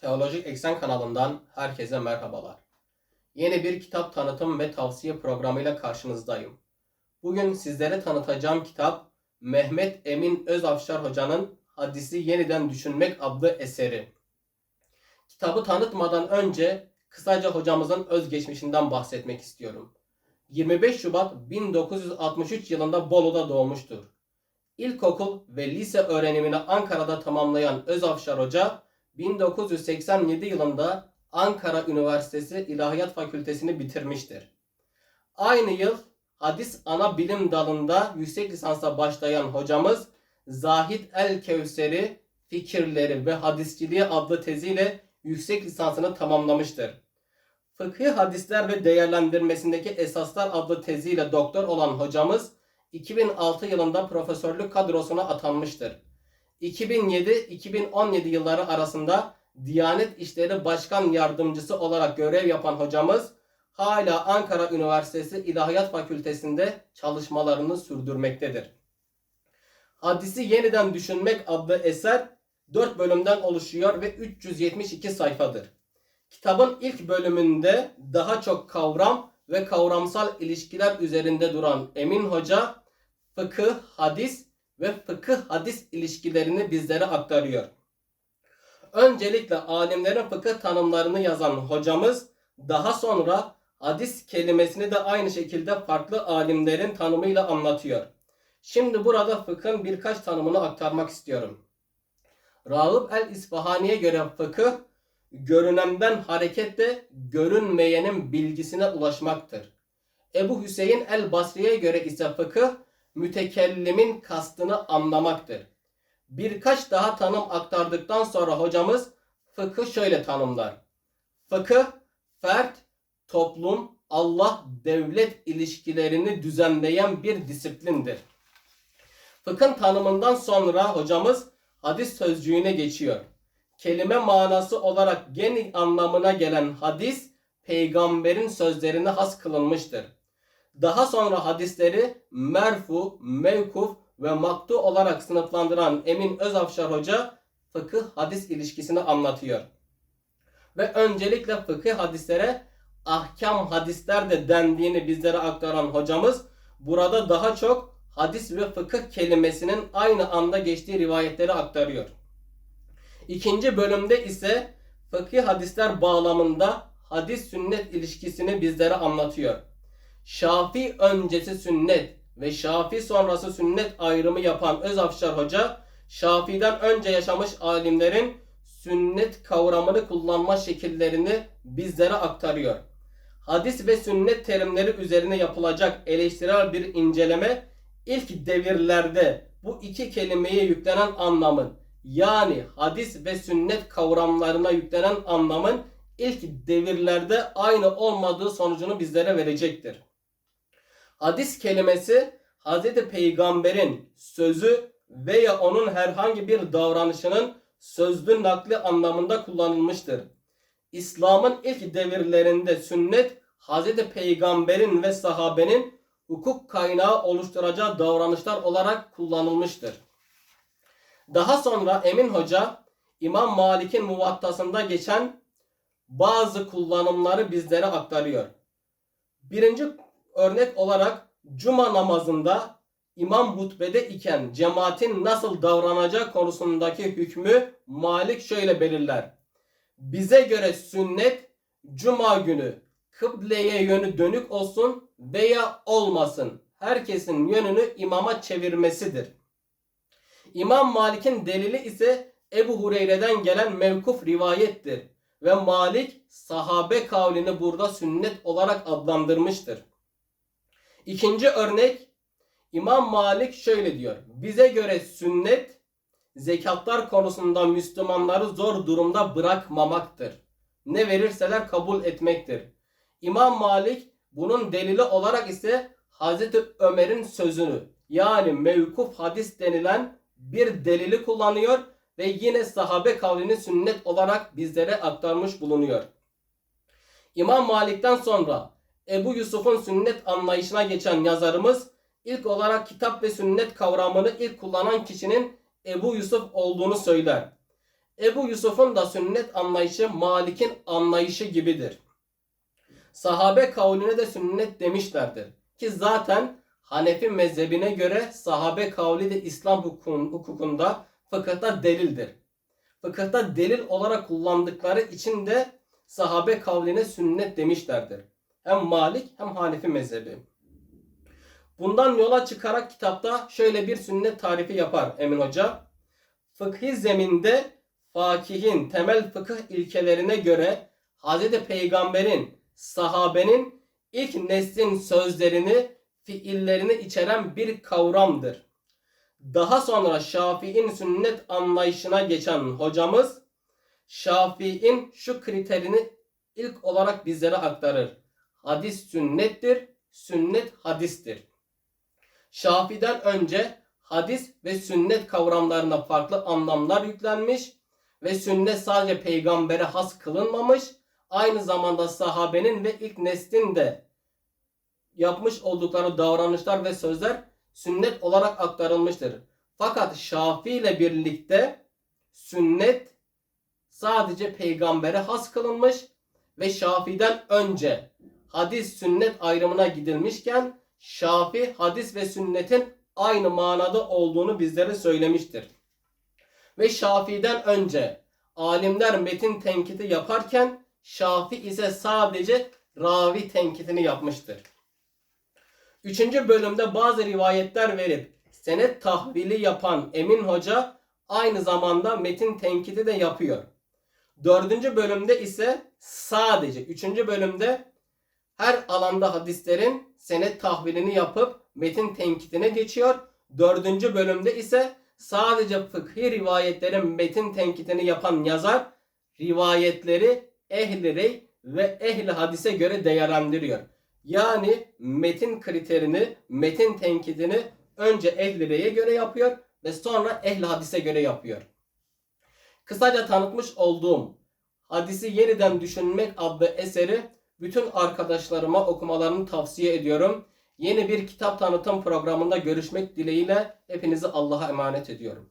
Teolojik Eksen kanalından herkese merhabalar. Yeni bir kitap tanıtım ve tavsiye programıyla karşınızdayım. Bugün sizlere tanıtacağım kitap Mehmet Emin Özafşar Hoca'nın Hadisi Yeniden Düşünmek adlı eseri. Kitabı tanıtmadan önce kısaca hocamızın özgeçmişinden bahsetmek istiyorum. 25 Şubat 1963 yılında Bolu'da doğmuştur. İlkokul ve lise öğrenimini Ankara'da tamamlayan Özafşar Hoca 1987 yılında Ankara Üniversitesi İlahiyat Fakültesini bitirmiştir. Aynı yıl hadis ana bilim dalında yüksek lisansa başlayan hocamız Zahid El Kevseri Fikirleri ve Hadisçiliği adlı teziyle yüksek lisansını tamamlamıştır. Fıkhi hadisler ve değerlendirmesindeki esaslar adlı teziyle doktor olan hocamız 2006 yılında profesörlük kadrosuna atanmıştır. 2007-2017 yılları arasında Diyanet İşleri Başkan Yardımcısı olarak görev yapan hocamız hala Ankara Üniversitesi İlahiyat Fakültesinde çalışmalarını sürdürmektedir. Hadisi Yeniden Düşünmek adlı eser 4 bölümden oluşuyor ve 372 sayfadır. Kitabın ilk bölümünde daha çok kavram ve kavramsal ilişkiler üzerinde duran Emin Hoca fıkıh, hadis ve fıkıh hadis ilişkilerini bizlere aktarıyor. Öncelikle alimlerin fıkıh tanımlarını yazan hocamız daha sonra hadis kelimesini de aynı şekilde farklı alimlerin tanımıyla anlatıyor. Şimdi burada fıkhın birkaç tanımını aktarmak istiyorum. Rağıp el-İsfahani'ye göre fıkıh görünenden hareketle görünmeyenin bilgisine ulaşmaktır. Ebu Hüseyin el-Basri'ye göre ise fıkıh mütekellimin kastını anlamaktır. Birkaç daha tanım aktardıktan sonra hocamız fıkıh şöyle tanımlar. Fıkıh, fert, toplum, Allah, devlet ilişkilerini düzenleyen bir disiplindir. Fıkhın tanımından sonra hocamız hadis sözcüğüne geçiyor. Kelime manası olarak geniş anlamına gelen hadis, peygamberin sözlerine has kılınmıştır. Daha sonra hadisleri merfu, mevkuf ve maktu olarak sınıflandıran Emin Özafşar Hoca fıkıh hadis ilişkisini anlatıyor. Ve öncelikle fıkıh hadislere ahkam hadisler de dendiğini bizlere aktaran hocamız burada daha çok hadis ve fıkıh kelimesinin aynı anda geçtiği rivayetleri aktarıyor. İkinci bölümde ise fıkıh hadisler bağlamında hadis sünnet ilişkisini bizlere anlatıyor. Şafi öncesi sünnet ve Şafi sonrası sünnet ayrımı yapan Özafşar Hoca, Şafi'den önce yaşamış alimlerin sünnet kavramını kullanma şekillerini bizlere aktarıyor. Hadis ve sünnet terimleri üzerine yapılacak eleştirel bir inceleme ilk devirlerde bu iki kelimeye yüklenen anlamın yani hadis ve sünnet kavramlarına yüklenen anlamın ilk devirlerde aynı olmadığı sonucunu bizlere verecektir. Hadis kelimesi Hz. Peygamber'in sözü veya onun herhangi bir davranışının sözlü nakli anlamında kullanılmıştır. İslam'ın ilk devirlerinde sünnet Hz. Peygamber'in ve sahabenin hukuk kaynağı oluşturacağı davranışlar olarak kullanılmıştır. Daha sonra Emin Hoca İmam Malik'in muvattasında geçen bazı kullanımları bizlere aktarıyor. Birinci örnek olarak cuma namazında imam hutbede iken cemaatin nasıl davranacağı konusundaki hükmü Malik şöyle belirler. Bize göre sünnet cuma günü kıbleye yönü dönük olsun veya olmasın. Herkesin yönünü imama çevirmesidir. İmam Malik'in delili ise Ebu Hureyre'den gelen mevkuf rivayettir. Ve Malik sahabe kavlini burada sünnet olarak adlandırmıştır. İkinci örnek İmam Malik şöyle diyor. Bize göre sünnet zekatlar konusunda Müslümanları zor durumda bırakmamaktır. Ne verirseler kabul etmektir. İmam Malik bunun delili olarak ise Hazreti Ömer'in sözünü yani mevkuf hadis denilen bir delili kullanıyor ve yine sahabe kavlini sünnet olarak bizlere aktarmış bulunuyor. İmam Malik'ten sonra Ebu Yusuf'un sünnet anlayışına geçen yazarımız ilk olarak kitap ve sünnet kavramını ilk kullanan kişinin Ebu Yusuf olduğunu söyler. Ebu Yusuf'un da sünnet anlayışı Malik'in anlayışı gibidir. Sahabe kavline de sünnet demişlerdir. Ki zaten Hanefi mezhebine göre sahabe kavli de İslam hukukun- hukukunda fıkıhta delildir. Fıkıhta delil olarak kullandıkları için de sahabe kavline sünnet demişlerdir. Hem Malik hem Hanefi mezhebi. Bundan yola çıkarak kitapta şöyle bir sünnet tarifi yapar Emin Hoca. Fıkhi zeminde fakihin temel fıkıh ilkelerine göre Hz. Peygamber'in, sahabenin ilk neslin sözlerini, fiillerini içeren bir kavramdır. Daha sonra Şafii'nin sünnet anlayışına geçen hocamız Şafii'nin şu kriterini ilk olarak bizlere aktarır. Hadis sünnettir, sünnet hadistir. Şafi'den önce hadis ve sünnet kavramlarına farklı anlamlar yüklenmiş ve sünnet sadece peygambere has kılınmamış, aynı zamanda sahabenin ve ilk neslin de yapmış oldukları davranışlar ve sözler sünnet olarak aktarılmıştır. Fakat Şafii ile birlikte sünnet sadece peygambere has kılınmış ve Şafi'den önce hadis sünnet ayrımına gidilmişken Şafi hadis ve sünnetin aynı manada olduğunu bizlere söylemiştir. Ve Şafi'den önce alimler metin tenkiti yaparken Şafi ise sadece ravi tenkitini yapmıştır. Üçüncü bölümde bazı rivayetler verip senet tahvili yapan Emin Hoca aynı zamanda metin tenkiti de yapıyor. Dördüncü bölümde ise sadece üçüncü bölümde her alanda hadislerin senet tahvilini yapıp metin tenkitine geçiyor. Dördüncü bölümde ise sadece fıkhi rivayetlerin metin tenkitini yapan yazar rivayetleri ehli rey ve ehli hadise göre değerlendiriyor. Yani metin kriterini, metin tenkitini önce ehli reye göre yapıyor ve sonra ehli hadise göre yapıyor. Kısaca tanıtmış olduğum Hadisi Yeniden Düşünmek adlı eseri bütün arkadaşlarıma okumalarını tavsiye ediyorum. Yeni bir kitap tanıtım programında görüşmek dileğiyle hepinizi Allah'a emanet ediyorum.